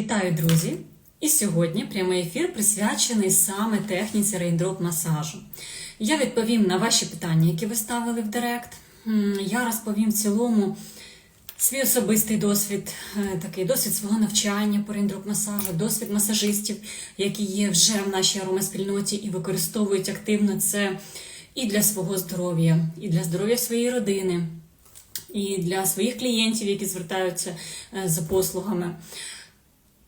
Вітаю, друзі! І сьогодні прямий ефір присвячений саме техніці рейндроп масажу. Я відповім на ваші питання, які ви ставили в Директ. Я розповім в цілому свій особистий досвід, е, такий досвід свого навчання по рейндроп масажу, досвід масажистів, які є вже в нашій аромаспільноті і використовують активно це і для свого здоров'я, і для здоров'я своєї родини, і для своїх клієнтів, які звертаються е, за послугами.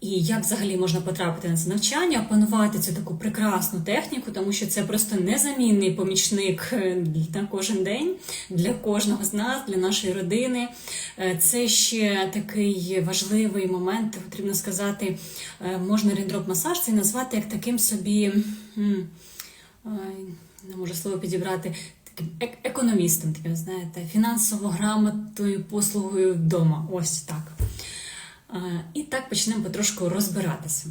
І як взагалі можна потрапити на це навчання, опанувати цю таку прекрасну техніку, тому що це просто незамінний помічник е, на кожен день для кожного з нас, для нашої родини. Е, Це ще такий важливий момент, потрібно сказати, е, можна ріндроп масаж це назвати як таким собі, не можу слово підібрати. Таким економістом, таким, знаєте, фінансово грамотною послугою вдома. Ось так. І так почнемо потрошку розбиратися.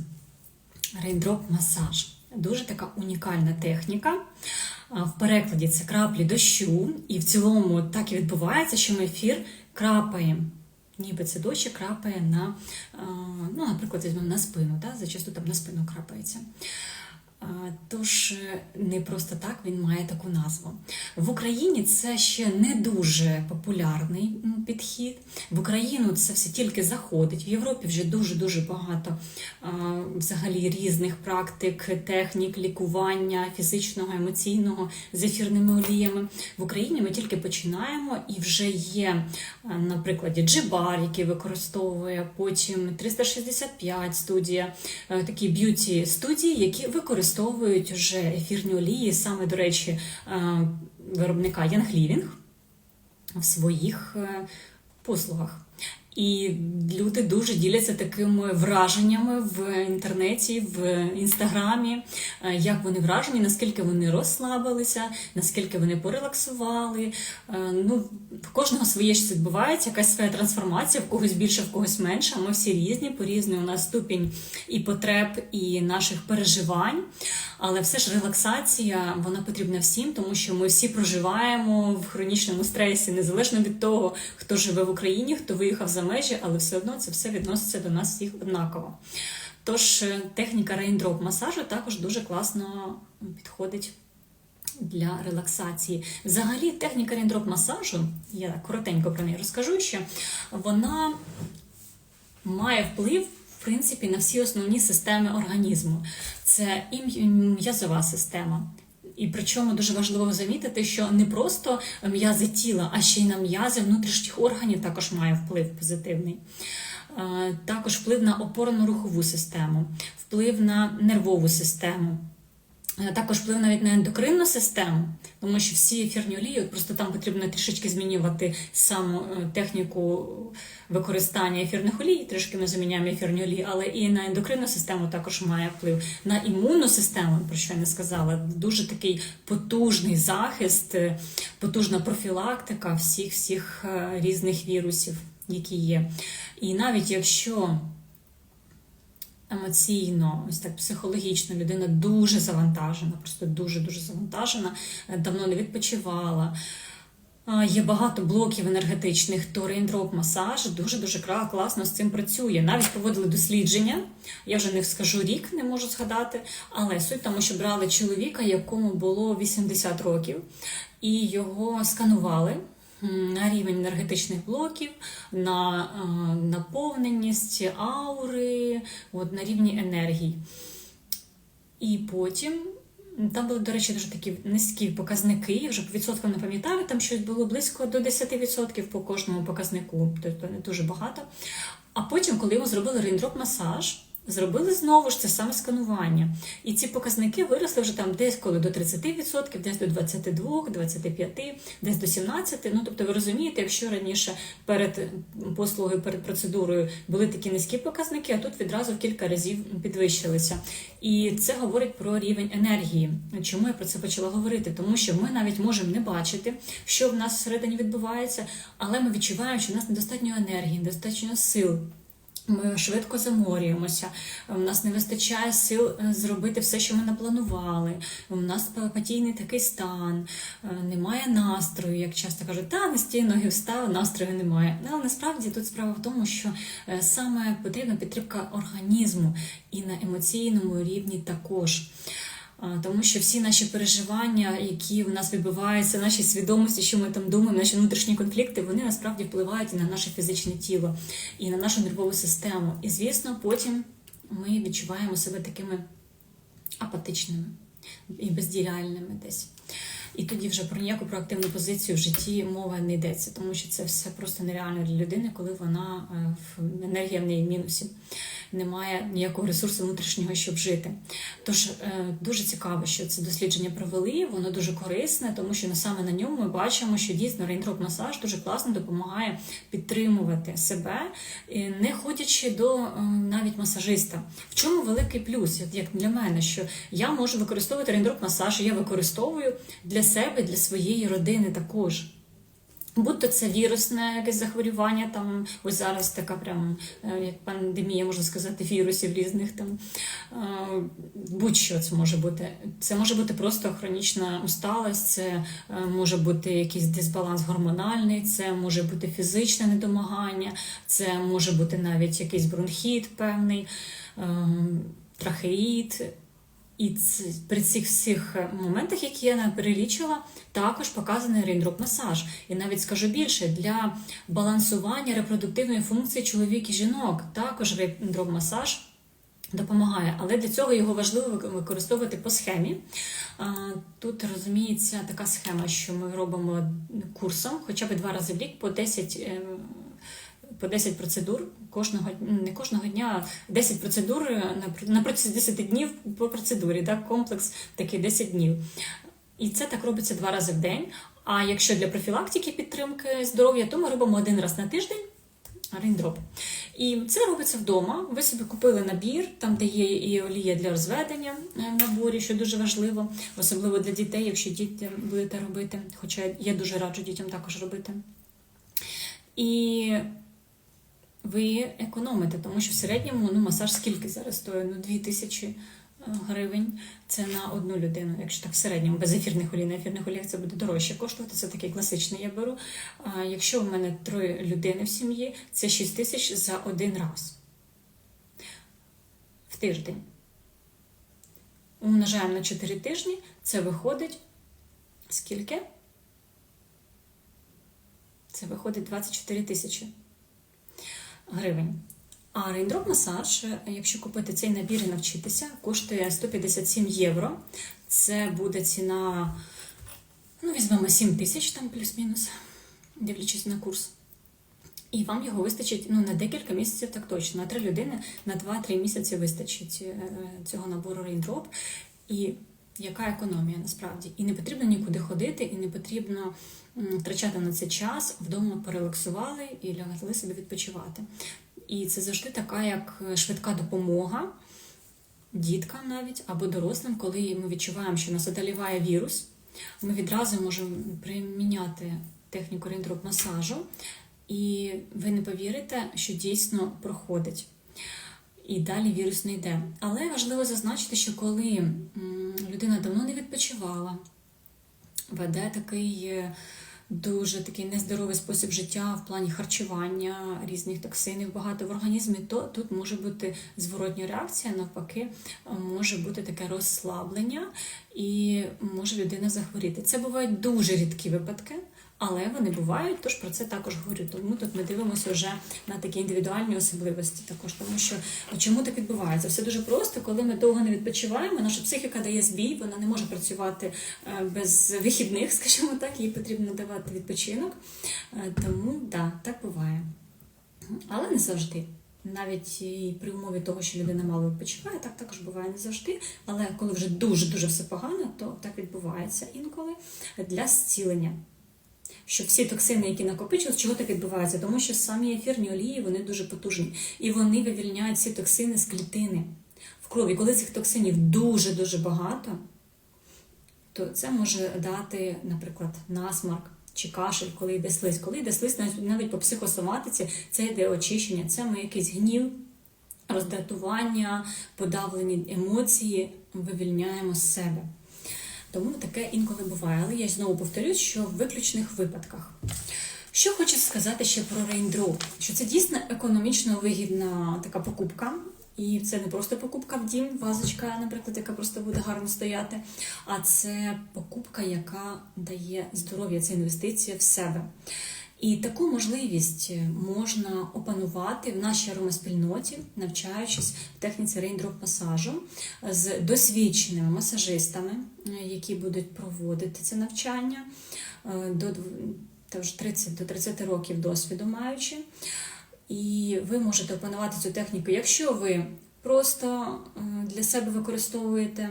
Рейндроп масаж. Дуже така унікальна техніка. В перекладі це краплі дощу, і в цілому так і відбувається, що ми ефір крапаємо. Ніби це дощ крапає на, ну, наприклад, візьмемо на спину, да? зачасту там на спину крапається. Тож е, не просто так він має таку назву. В Україні це ще не дуже популярний підхід. В Україну це все тільки заходить. В Європі вже дуже-дуже багато взагалі різних практик, технік, лікування фізичного, емоційного з ефірними оліями. В Україні ми тільки починаємо і вже є, а, на прикладі Джибар, який використовує, потім 365 студія, е, такі б'юті студії, які використовують вже ефірні олії, саме, до речі, е, виробника Young Living в своїх е, послугах. І люди дуже діляться такими враженнями в інтернеті, в інстаграмі, е, як вони вражені, наскільки вони розслабилися, наскільки вони порелаксували. Е, Ну, в кожного своє щось відбувається, якась своя трансформація, в когось більше, в когось менше. Ми всі різні, по різний у нас ступінь і потреб, і наших переживань. Але все ж релаксація вона потрібна всім, тому що ми всі проживаємо в хронічному стресі, незалежно від того, хто живе в Україні, хто виїхав за межі, але все одно це все відноситься до нас всіх однаково. Тож е, техніка рейндроп масажу також дуже класно підходить для релаксації. Взагалі, техніка рейндроп масажу, я коротенько про неї розкажу, що вона має вплив. В принципі, на всі основні системи організму. Це і м'язова система. І причому дуже важливо замітити, що не просто м'язи тіла, а ще й на м'язи внутрішніх органів також має вплив позитивний. Е, Також вплив на опорно-рухову систему, вплив на нервову систему. Е, Також вплив навіть на ендокринну систему, тому що всі ефірні олії, от просто там потрібно трішечки змінювати саму е, техніку використання ефірних олій, трішки ми заміняємо ефірні олії, але і на ендокринну систему також має вплив. На імунну систему, про що я не сказала, дуже такий потужний захист, е, потужна профілактика всіх всіх різних вірусів, які є. І навіть якщо емоційно, ось так психологічно людина дуже завантажена, просто дуже-дуже завантажена, е, давно не відпочивала. Є багато блоків енергетичних, то рейндроп масаж дуже-дуже класно з цим працює. Навіть проводили дослідження. Я вже не скажу рік, не можу згадати, але суть тому, що брали чоловіка, якому було 80 років, і його сканували на рівень енергетичних блоків, на е, наповненість аури, от, на рівні енергії. І потім там були, до речі, дуже такі низькі показники, я вже по відсоткам не пам'ятаю, там щось було близько до 10% по кожному показнику, тобто не дуже багато. А потім, коли йому зробили рейндроп масаж, зробили знову ж це саме сканування. І ці показники виросли вже там десь коли до 30%, десь до 22, 25, десь до 17. Ну тобто, ви розумієте, якщо раніше перед послугою, перед процедурою були такі низькі показники, а тут відразу в кілька разів підвищилися. І це говорить про рівень енергії. Чому я про це почала говорити? Тому що ми навіть можемо не бачити, що в нас всередині відбувається, але ми відчуваємо, що в нас недостатньо енергії, недостатньо сил. Ми швидко заморюємося, у нас не вистачає сил е, зробити все, що ми напланували. У нас апатійний такий стан, е, немає настрою, як часто кажуть, та не стій ноги встав, настрою немає. Але насправді тут справа в тому, що е, саме потрібна підтримка організму і на емоційному рівні також. Тому що всі наші переживання, які в нас відбуваються, наші свідомості, що ми там думаємо, наші внутрішні конфлікти, вони насправді впливають і на наше фізичне тіло, і на нашу нервову систему. І, звісно, потім ми відчуваємо себе такими апатичними і бездіяльними десь. І тоді вже про ніяку проактивну позицію в житті мова не йдеться, тому що це все просто нереально для людини, коли вона е, в енергія в неї мінусі, немає ніякого ресурсу внутрішнього, щоб жити. Тож е, дуже цікаво, що це дослідження провели, воно дуже корисне, тому що саме на ньому ми бачимо, що дійсно рейндроп масаж дуже класно допомагає підтримувати себе, е, не ходячи до е, навіть масажиста. В чому великий плюс, як для мене, що я можу використовувати рейндроп масаж, я використовую для себе, для своєї родини також. Будь то це вірусне якесь захворювання, там ось зараз така прям е, як пандемія, можна сказати, вірусів різних там. е, Будь-що це може бути. Це може бути просто хронічна усталость, це е, може бути якийсь дисбаланс гормональний, це може бути фізичне недомагання, це може бути навіть якийсь бронхіт певний, е, трахеїд. І при цих всіх моментах, які я перелічила, також показаний рейндроп масаж. І навіть скажу більше, для балансування репродуктивної функції чоловік і жінок також рейндроп масаж допомагає. Але для цього його важливо використовувати по схемі. Тут розуміється така схема, що ми робимо курсом хоча б два рази в рік по 10 ем, по 10 процедур кожного не кожного дня, 10 процедур на, на протязі 10 днів по процедурі, так, комплекс такий 10 днів. І це так робиться два рази в день. А якщо для профілактики підтримки здоров'я, то ми робимо один раз на тиждень. Рейндроп. І це робиться вдома. Ви собі купили набір, там де є і олія для розведення е, в наборі, що дуже важливо, особливо для дітей, якщо діти будете робити. Хоча я дуже раджу дітям також робити. І ви економите, тому що в середньому ну, масаж скільки зараз стоїть? Ну, 2 тисячі е, гривень. Це на одну людину, якщо так в середньому, без ефірних олій. На ефірних оліях це буде дорожче коштувати. Це такий класичний я беру. А якщо в мене троє людини в сім'ї, це 6 тисяч за один раз в тиждень. Умножаємо на 4 тижні, це виходить скільки? Це виходить 24 тисячі гривень. А рейндроп масаж, якщо купити цей набір і навчитися, коштує 157 євро. Це буде ціна, ну, візьмемо 7 тисяч там плюс-мінус, дивлячись на курс. І вам його вистачить ну, на декілька місяців, так точно. На три людини на 2-3 місяці вистачить е, цього набору рейндроп. І яка економія насправді? І не потрібно нікуди ходити, і не потрібно втрачати на це час. Вдома порелаксували і лягли собі відпочивати. І це завжди така як швидка допомога діткам навіть або дорослим, коли ми відчуваємо, що нас одоліває вірус. Ми відразу можемо приміняти техніку рейндроп масажу, і ви не повірите, що дійсно проходить. І далі вірус не йде. Але важливо зазначити, що коли людина давно не відпочивала, веде такий е, дуже такий нездоровий спосіб життя в плані харчування, різних токсинів багато в організмі, то тут може бути зворотня реакція, навпаки, може бути таке розслаблення і може людина захворіти. Це бувають дуже рідкі випадки. Але вони бувають, тож про це також говорю. Тому тут ми дивимося вже на такі індивідуальні особливості, також тому що чому так відбувається? Все дуже просто, коли ми довго не відпочиваємо, наша психіка дає збій, вона не може працювати е, без вихідних, скажімо так, їй потрібно давати відпочинок. Е, Тому да, так буває. Але не завжди. Навіть і при умові того, що людина мало відпочиває, так також буває не завжди. Але коли вже дуже-дуже все погано, то так відбувається інколи для зцілення що всі токсини, які накопичились, чого так відбувається? Тому що самі ефірні олії вони дуже потужні, і вони вивільняють ці токсини з клітини в крові. Коли цих токсинів дуже-дуже багато, то це може дати, наприклад, насмарк, чи кашель, коли йде слизь. Коли йде слизь, навіть по психосоматиці, це йде очищення, це ми якийсь гнів, роздратування, подавлені емоції вивільняємо з себе. Тому таке інколи буває. Але я знову повторюсь, що в виключних випадках. Що хочу сказати ще про рейндроп, що це дійсно економічно вигідна така покупка. І це не просто покупка в дім, вазочка, наприклад, яка просто буде гарно стояти, а це покупка, яка дає здоров'я, це інвестиція в себе. І таку можливість можна опанувати в нашій аромаспільноті, навчаючись в техніці рейндроп масажу з досвідченими масажистами, які будуть проводити це навчання е, до тож 30 до 30 років досвіду маючи. І ви можете опанувати цю техніку, якщо ви просто е, для себе використовуєте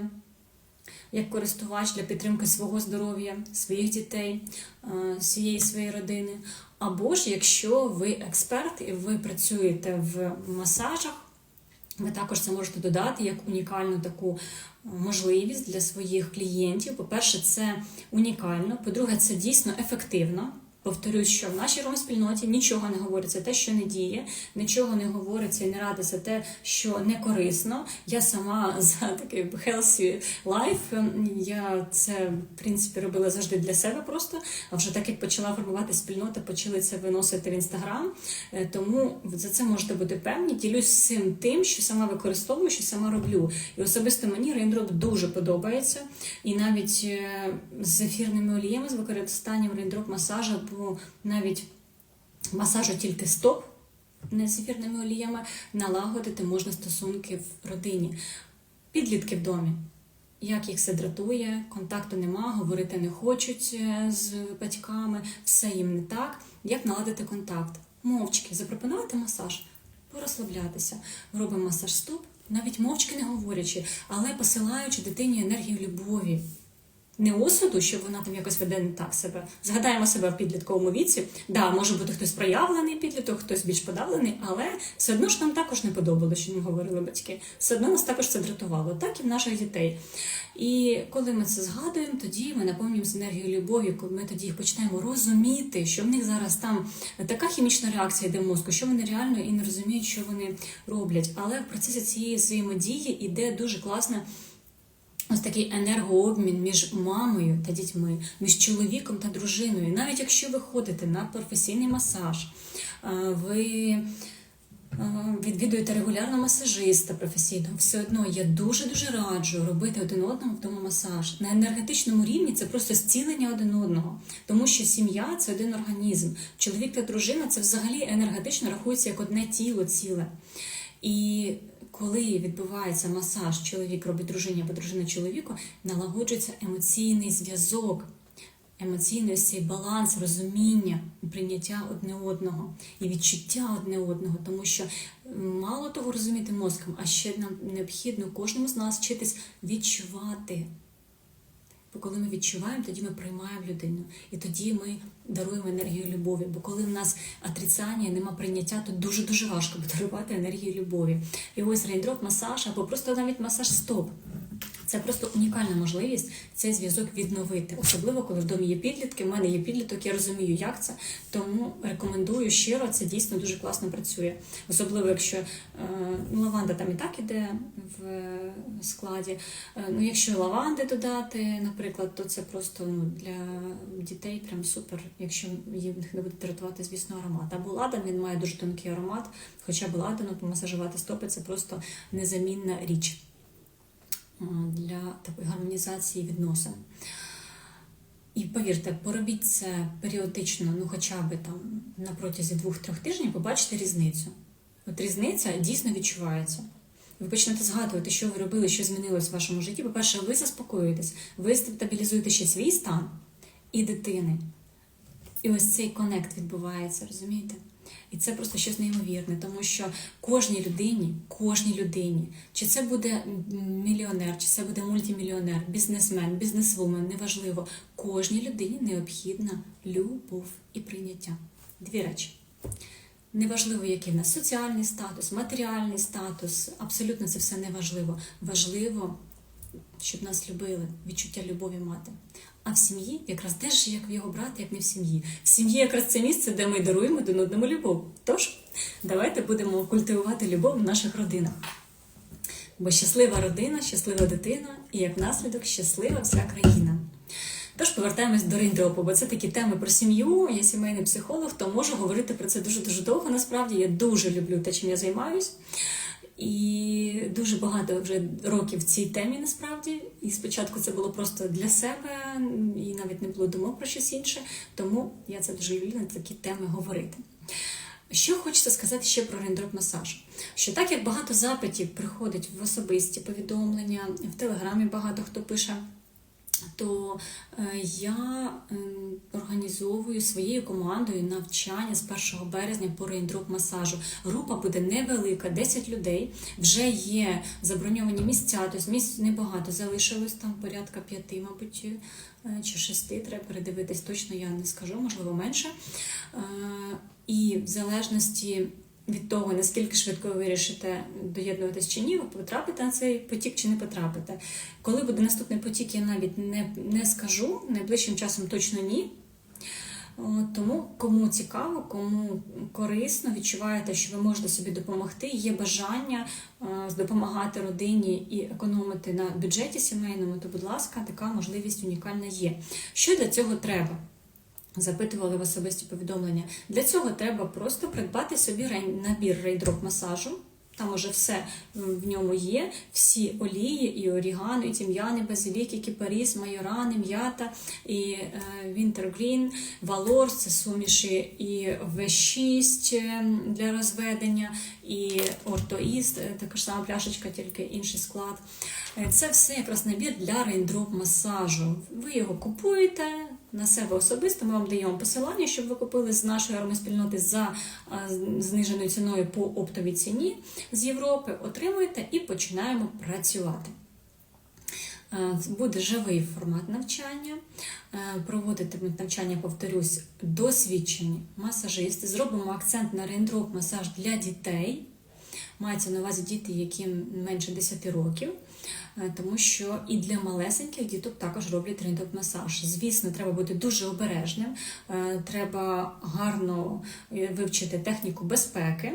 як користувач для підтримки свого здоров'я, своїх дітей, е, всієї своєї родини. Або ж якщо ви експерт і ви працюєте в масажах, ви також це можете додати як унікальну таку е, можливість для своїх клієнтів. По-перше, це унікально, по-друге, це дійсно ефективно. Повторюсь, що в нашій ромспільноті нічого не говориться, те, що не діє, нічого не говориться і не радиться те, що не корисно. Я сама за такий healthy life, Я це в принципі робила завжди для себе просто. А вже так як почала формувати спільноти, почали це виносити в інстаграм. Е, тому за це можете бути певні. Ділюсь всім тим, що сама використовую, що сама роблю. І особисто мені рейндроп дуже подобається. І навіть е, з ефірними оліями, з використанням рейндроп масажа бо навіть масажу тільки стоп не з ефірними оліями налагодити можна стосунки в родині. Підлітки в домі. Як їх це дратує, контакту нема, говорити не хочуть е, з батьками, все їм не так. Як наладити контакт? Мовчки, запропонувати масаж, порозслаблятися. Робимо масаж стоп, навіть мовчки не говорячи, але посилаючи дитині енергію любові не осуду, що вона там якось веде не так себе. Згадаємо себе в підлітковому віці. Да, може бути хтось проявлений підліток, хтось більш подавлений, але все одно ж нам також не подобалося, що нам говорили батьки. Все одно нас також це дратувало, так і в наших дітей. І коли ми це згадуємо, тоді ми наповнюємося енергією любові, коли ми тоді їх починаємо розуміти, що в них зараз там така хімічна реакція йде в мозку, що вони реально і не розуміють, що вони роблять. Але в процесі цієї взаємодії іде дуже класна. Ось такий енергообмін між мамою та дітьми, між чоловіком та дружиною. Навіть якщо ви ходите на професійний масаж, ви відвідуєте регулярно масажиста професійного, все одно я дуже-дуже раджу робити один одному вдома масаж. На енергетичному рівні це просто зцілення один одного, тому що сім'я це один організм. Чоловік та дружина це взагалі енергетично рахується як одне тіло ціле. І коли відбувається масаж, чоловік робить дружині або дружина чоловіку, налагоджується емоційний зв'язок, емоційний баланс, розуміння, прийняття одне одного і відчуття одне одного, тому що мало того розуміти мозком, а ще нам необхідно кожному з нас вчитись відчувати. Бо коли ми відчуваємо, тоді ми приймаємо людину. І тоді ми даруємо енергію любові. Бо коли в нас отрицання, нема прийняття, то дуже-дуже важко подарувати енергію любові. І ось рейндроп, масаж, або просто навіть масаж стоп. Це просто унікальна можливість цей зв'язок відновити, особливо коли в домі є підлітки. в мене є підліток, я розумію, як це. Тому рекомендую щиро, це дійсно дуже класно працює. Особливо, якщо е, ну, лаванда там і так іде в складі. Е, ну, якщо лаванди додати, наприклад, то це просто ну, для дітей прям супер, якщо їх не буде дратувати, звісно, аромат. Або ладан він має дуже тонкий аромат, хоча б ладану помасажувати стопи це просто незамінна річ для такої гармонізації відносин. І повірте, поробіть це періодично, ну хоча б там на протязі двох-трьох тижнів, побачите різницю. От різниця дійсно відчувається. Ви почнете згадувати, що ви робили, що змінилось в вашому житті. По-перше, ви заспокоїтесь, ви стабілізуєте ще свій стан і дитини. І ось цей конект відбувається, розумієте? І це просто щось неймовірне, тому що кожній людині, кожній людині, чи це буде мільйонер, чи це буде мультимільйонер, бізнесмен, бізнесвумен, неважливо, кожній людині необхідна любов і прийняття. Дві речі. Неважливо, який в нас соціальний статус, матеріальний статус, абсолютно це все не важливо. Щоб нас любили, відчуття любові мати. А в сім'ї якраз де ж як в його брати, як не в сім'ї. В сім'ї якраз це місце, де ми даруємо один одному любов. Тож, давайте будемо культивувати любов в наших родинах. Бо щаслива родина, щаслива дитина, і як наслідок щаслива вся країна. Тож повертаємось до рейндропу, бо це такі теми про сім'ю. Я сімейний психолог, то можу говорити про це дуже дуже довго. Насправді я дуже люблю те, чим я займаюсь. І дуже багато вже років в цій темі насправді. І спочатку це було просто для себе, і навіть не було думок про щось інше. Тому я це дуже люблю на такі теми говорити. Що хочеться сказати ще про рейндроп масаж? Що так як багато запитів приходить в особисті повідомлення, в телеграмі багато хто пише то е, я е, організовую своєю командою навчання з 1 березня по рейндроп масажу. Група буде невелика, 10 людей. Вже є заброньовані місця, тобто місць небагато залишилось там порядка п'яти, мабуть, е, чи шести. Треба передивитись, точно я не скажу, можливо, менше. І в залежності від того, наскільки швидко ви вирішите доєднуватись чи ні, ви потрапите на цей потік чи не потрапите. Коли буде наступний потік, я навіть не, не скажу, найближчим часом точно ні. Тому кому цікаво, кому корисно, відчуваєте, що ви можете собі допомогти, є бажання допомагати родині і економити на бюджеті сімейному, то, будь ласка, така можливість унікальна є. Що для цього треба? Запитували в особисті повідомлення. Для цього треба просто придбати собі набір рейдроп масажу. Там уже все в ньому є. Всі олії, і орігано, і тім'яни, базилік, і кіпаріс, майорани, м'ята, і вінтергрін, валор, це суміші і В6 е, для розведення, і ортоїст, е, така ж сама пляшечка, тільки інший склад. Е, це все якраз набір для рейндроп масажу. Ви його купуєте на себе особисто. Ми вам даємо посилання, щоб ви купили з нашої армоспільноти за зниженою ціною по оптовій ціні з Європи. Отримуєте і починаємо працювати. Буде живий формат навчання, проводитимуть навчання, повторюсь, досвідчені масажисти. Зробимо акцент на рейндроп масаж для дітей. Мається на увазі діти, яким менше 10 років. Е, тому що і для малесеньких діток також роблять ринок масаж. Звісно, треба бути дуже обережним, е, треба гарно е, вивчити техніку безпеки.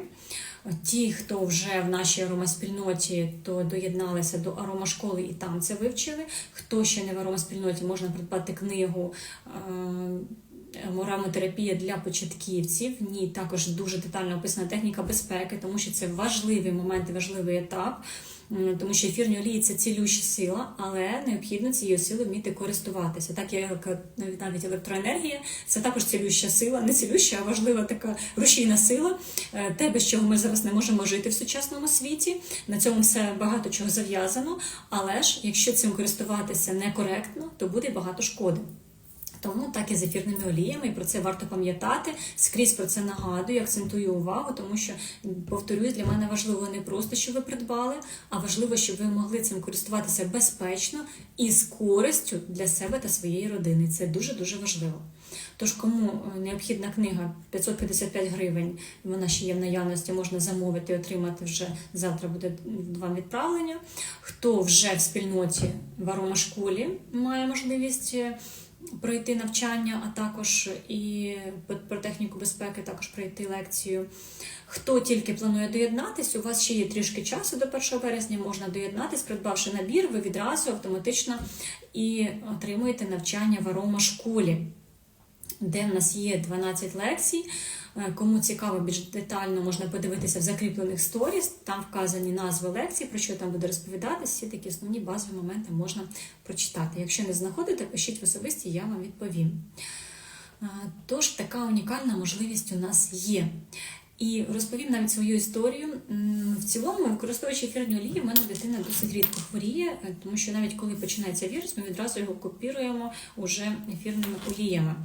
Ті, хто вже в нашій аромаспільноті, то доєдналися до аромашколи і там це вивчили. Хто ще не в аромаспільноті, можна придбати книгу. Морамотерапія для початківців. В ній також дуже детально описана техніка безпеки, тому що це важливий момент, важливий етап тому що ефірні олії це цілюща сила, але необхідно цією силою вміти користуватися. Так як навіть електроенергія, це також цілюща сила, не цілюща, а важлива така рушійна сила, е, те, без чого ми зараз не можемо жити в сучасному світі. На цьому все багато чого зав'язано. Але ж якщо цим користуватися некоректно, то буде багато шкоди. Тому так і з ефірними оліями, і про це варто пам'ятати. Скрізь про це нагадую, акцентую увагу, тому що, повторюсь, для мене важливо не просто, що ви придбали, а важливо, щоб ви могли цим користуватися безпечно і з користю для себе та своєї родини. Це дуже-дуже важливо. Тож, кому е, необхідна книга 555 гривень, вона ще є в наявності, можна замовити отримати вже завтра буде вам відправлення. Хто вже в спільноті в аромашколі має можливість е, пройти навчання, а також і про техніку безпеки, також пройти лекцію. Хто тільки планує доєднатись, у вас ще є трішки часу до 1 березня, можна доєднатись, придбавши набір, ви відразу автоматично і отримуєте навчання в арома школі, де в нас є 12 лекцій. Е, кому цікаво, більш детально можна подивитися в закріплених сторіс, там вказані назви лекцій, про що я там буде розповідатися, всі такі основні базові моменти можна прочитати. Якщо не знаходите, пишіть в особисті, я вам відповім. Е, тож, така унікальна можливість у нас є. І розповім навіть свою історію. В цілому, використовуючи ефірні олії, в мене дитина досить рідко хворіє, е, тому що навіть коли починається вірус, ми відразу його копіруємо уже ефірними оліями.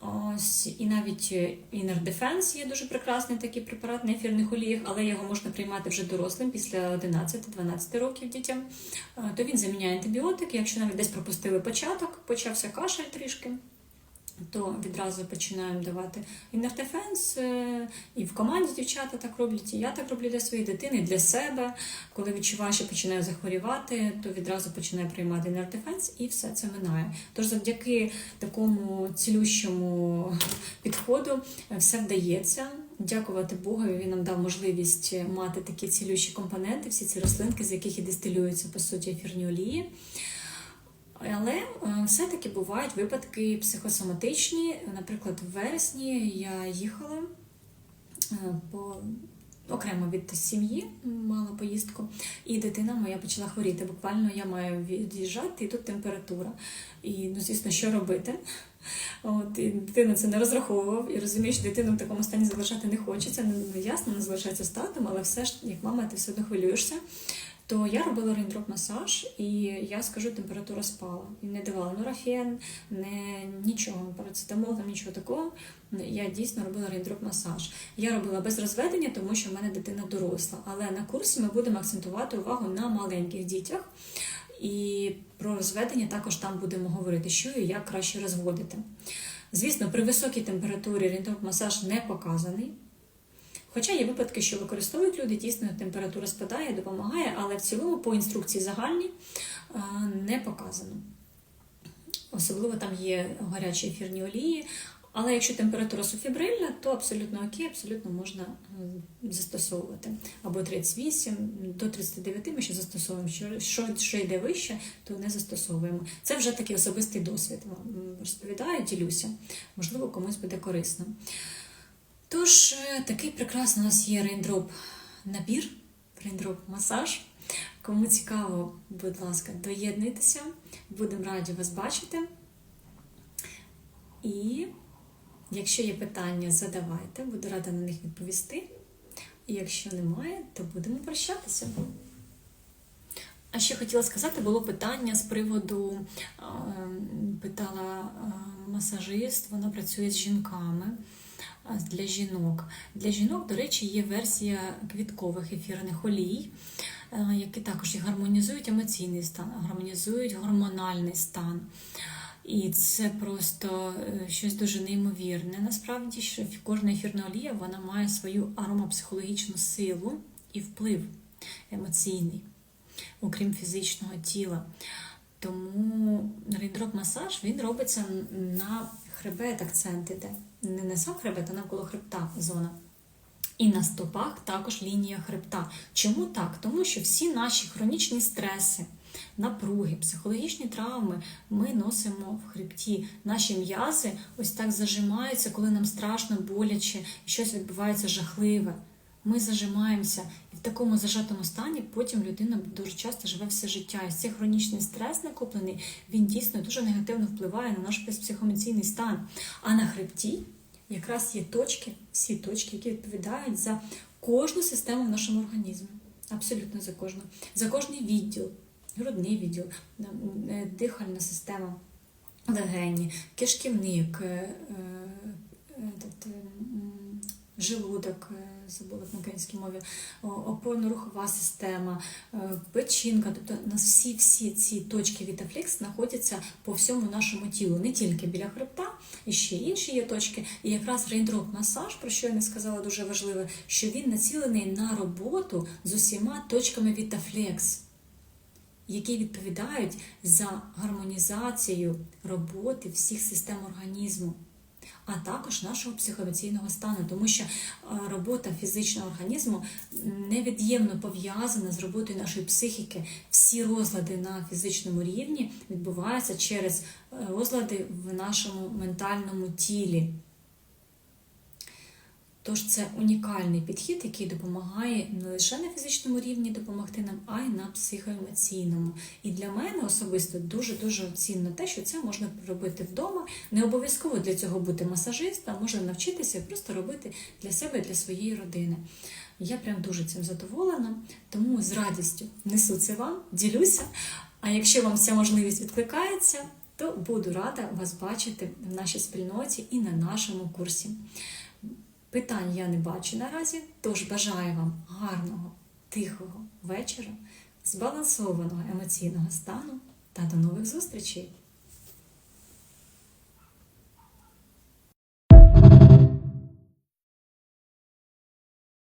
Ось І навіть е, Inner Defense є дуже прекрасний такий препарат на ефірних оліях, але його можна приймати вже дорослим після 11-12 років дітям. То він заміняє антибіотики, якщо навіть десь пропустили початок, почався кашель трішки. То відразу починаємо давати інертефенс, і в команді дівчата так роблять, і я так роблю для своєї дитини, і для себе. Коли відчуваю, що починаю захворювати, то відразу починаю приймати інертефенс і все це минає. Тож завдяки такому цілющому підходу е, все вдається. Дякувати Богу, він нам дав можливість мати такі цілющі компоненти, всі ці рослинки, з яких і дистилюються по суті ефірні олії. Але все-таки бувають випадки психосоматичні. Наприклад, в вересні я їхала е, по окремо від сім'ї, мала поїздку, і дитина моя почала хворіти. Буквально я маю від'їжджати, і тут температура. І, ну, звісно, що робити? От, і Дитина це не розраховував, і розумієш, дитину в такому стані залишати не хочеться. Не ясно, не залишається статом, але все ж, як мама, ти все одно хвилюєшся то я робила рейндроп масаж, і я скажу, температура спала. Не давала нурофен, не нічого, парацетамол, там нічого такого. Я дійсно робила рейндроп масаж. Я робила без розведення, тому що в мене дитина доросла. Але на курсі ми будемо акцентувати увагу на маленьких дітях. І про розведення також там будемо говорити, що і як краще розводити. Звісно, при високій температурі рейндроп масаж не показаний. Хоча є випадки, що використовують люди, дійсно температура спадає, допомагає, але в цілому по інструкції загальній не показано. Особливо там є гарячі ефірні олії. Але якщо температура суфібрильна, то абсолютно окей, абсолютно можна застосовувати. Або 38 до 39 ми ще застосовуємо. Що, що йде вище, то не застосовуємо. Це вже такий особистий досвід. Розповідаю, ділюся. Можливо, комусь буде корисно. Тож, е, такий прекрасний у нас є рейндроп набір, рейндроп масаж. Кому цікаво, будь ласка, доєднуйтеся, будемо раді вас бачити. І якщо є питання, задавайте, буду рада на них відповісти. І якщо немає, то будемо прощатися. А ще хотіла сказати, було питання з приводу, питала масажист, вона працює з жінками для жінок. Для жінок, до речі, є версія квіткових ефірних олій, е, які також гармонізують емоційний стан, гармонізують гормональний стан. І це просто е, щось дуже неймовірне. Насправді, що кожна ефірна олія вона має свою аромапсихологічну силу і вплив емоційний, окрім фізичного тіла. Тому рейндроп масаж він робиться на хребет акцент іде. Не не сам хребет, а навколо хребта зона. І на стопах також лінія хребта. Чому так? Тому що всі наші хронічні стреси, напруги, психологічні травми ми носимо в хребті. Наші м'язи ось так зажимаються, коли нам страшно, боляче, щось відбувається жахливе. Ми зажимаємося, і в такому зажатому стані потім людина дуже часто живе все життя. І цей хронічний стрес накоплений, він дійсно дуже негативно впливає на наш психоемоційний стан. А на хребті якраз є точки, всі точки, які відповідають за кожну систему в нашому організмі. Абсолютно за кожну. За кожний відділ, грудний відділ, е, дихальна система, легені, кишківник, е, е, желудок забула на українській мові, опорно-рухова система, е, печінка. Тобто у нас всі-всі ці точки Вітафлекс знаходяться по всьому нашому тілу, не тільки біля хребта, і ще інші є точки. І якраз рейндроп-масаж, про що я не сказала, дуже важливе, що він націлений на роботу з усіма точками Вітафлекс. Які відповідають за гармонізацію роботи всіх систем організму а також нашого психоемоційного стану, тому що е, робота фізичного організму невід'ємно пов'язана з роботою нашої психіки. Всі розлади на фізичному рівні відбуваються через е, розлади в нашому ментальному тілі. Тож це унікальний підхід, який допомагає не лише на фізичному рівні допомогти нам, а й на психоемоційному. І для мене особисто дуже-дуже цінно те, що це можна робити вдома. Не обов'язково для цього бути масажистом, можна навчитися просто робити для себе, і для своєї родини. Я прям дуже цим задоволена, тому з радістю несу це вам, ділюся. А якщо вам ця можливість відкликається, то буду рада вас бачити в нашій спільноті і на нашому курсі. Питань я не бачу наразі, тож бажаю вам гарного, тихого вечора, збалансованого емоційного стану та до нових зустрічей!